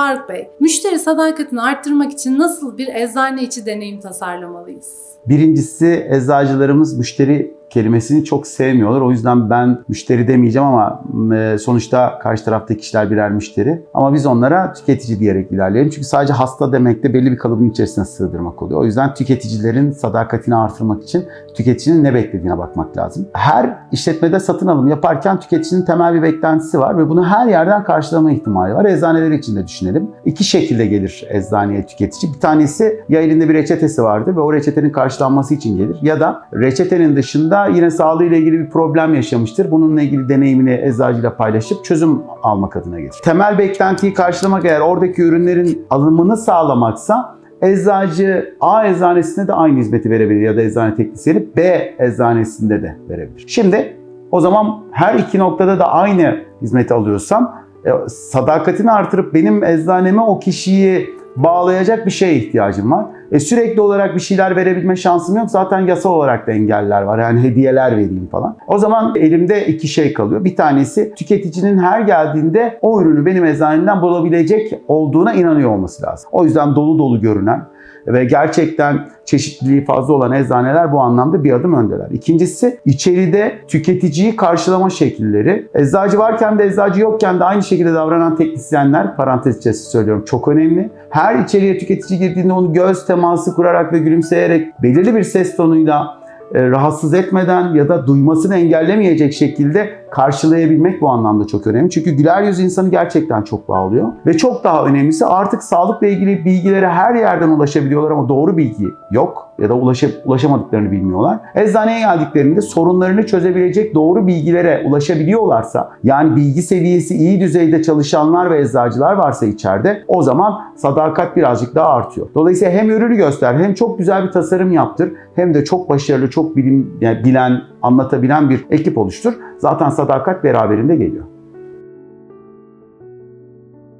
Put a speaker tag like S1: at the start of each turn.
S1: Faruk Bey, müşteri sadakatini arttırmak için nasıl bir eczane içi deneyim tasarlamalıyız?
S2: Birincisi eczacılarımız müşteri kelimesini çok sevmiyorlar. O yüzden ben müşteri demeyeceğim ama e, sonuçta karşı taraftaki kişiler birer müşteri. Ama biz onlara tüketici diyerek ilerleyelim. Çünkü sadece hasta demek de belli bir kalıbın içerisine sığdırmak oluyor. O yüzden tüketicilerin sadakatini artırmak için tüketicinin ne beklediğine bakmak lazım. Her işletmede satın alım yaparken tüketicinin temel bir beklentisi var ve bunu her yerden karşılama ihtimali var. Eczaneler için de düşünelim. İki şekilde gelir eczaneye tüketici. Bir tanesi ya elinde bir reçetesi vardır ve o reçetenin karşılanması için gelir ya da reçetenin dışında yine sağlığıyla ilgili bir problem yaşamıştır. Bununla ilgili deneyimini eczacıyla paylaşıp çözüm almak adına gelir. Temel beklentiyi karşılamak eğer oradaki ürünlerin alımını sağlamaksa eczacı A eczanesinde de aynı hizmeti verebilir ya da eczane teknisyeni B eczanesinde de verebilir. Şimdi o zaman her iki noktada da aynı hizmeti alıyorsam e, sadakatini artırıp benim eczaneme o kişiyi bağlayacak bir şeye ihtiyacım var. E, sürekli olarak bir şeyler verebilme şansım yok. Zaten yasal olarak da engeller var. Yani hediyeler vereyim falan. O zaman elimde iki şey kalıyor. Bir tanesi tüketicinin her geldiğinde o ürünü benim eczanemden bulabilecek olduğuna inanıyor olması lazım. O yüzden dolu dolu görünen ve gerçekten çeşitliliği fazla olan eczaneler bu anlamda bir adım öndeler. İkincisi içeride tüketiciyi karşılama şekilleri. Eczacı varken de eczacı yokken de aynı şekilde davranan teknisyenler parantez içerisinde söylüyorum çok önemli. Her içeriye tüketici girdiğinde onu göz teması kurarak ve gülümseyerek belirli bir ses tonuyla e, rahatsız etmeden ya da duymasını engellemeyecek şekilde karşılayabilmek bu anlamda çok önemli. Çünkü güler yüz insanı gerçekten çok bağlıyor. Ve çok daha önemlisi artık sağlıkla ilgili bilgilere her yerden ulaşabiliyorlar ama doğru bilgi yok ya da ulaşıp ulaşamadıklarını bilmiyorlar. Eczaneye geldiklerinde sorunlarını çözebilecek doğru bilgilere ulaşabiliyorlarsa yani bilgi seviyesi iyi düzeyde çalışanlar ve eczacılar varsa içeride o zaman sadakat birazcık daha artıyor. Dolayısıyla hem ürünü göster hem çok güzel bir tasarım yaptır hem de çok başarılı, çok bilim, yani bilen, anlatabilen bir ekip oluştur. Zaten sadakat beraberinde geliyor.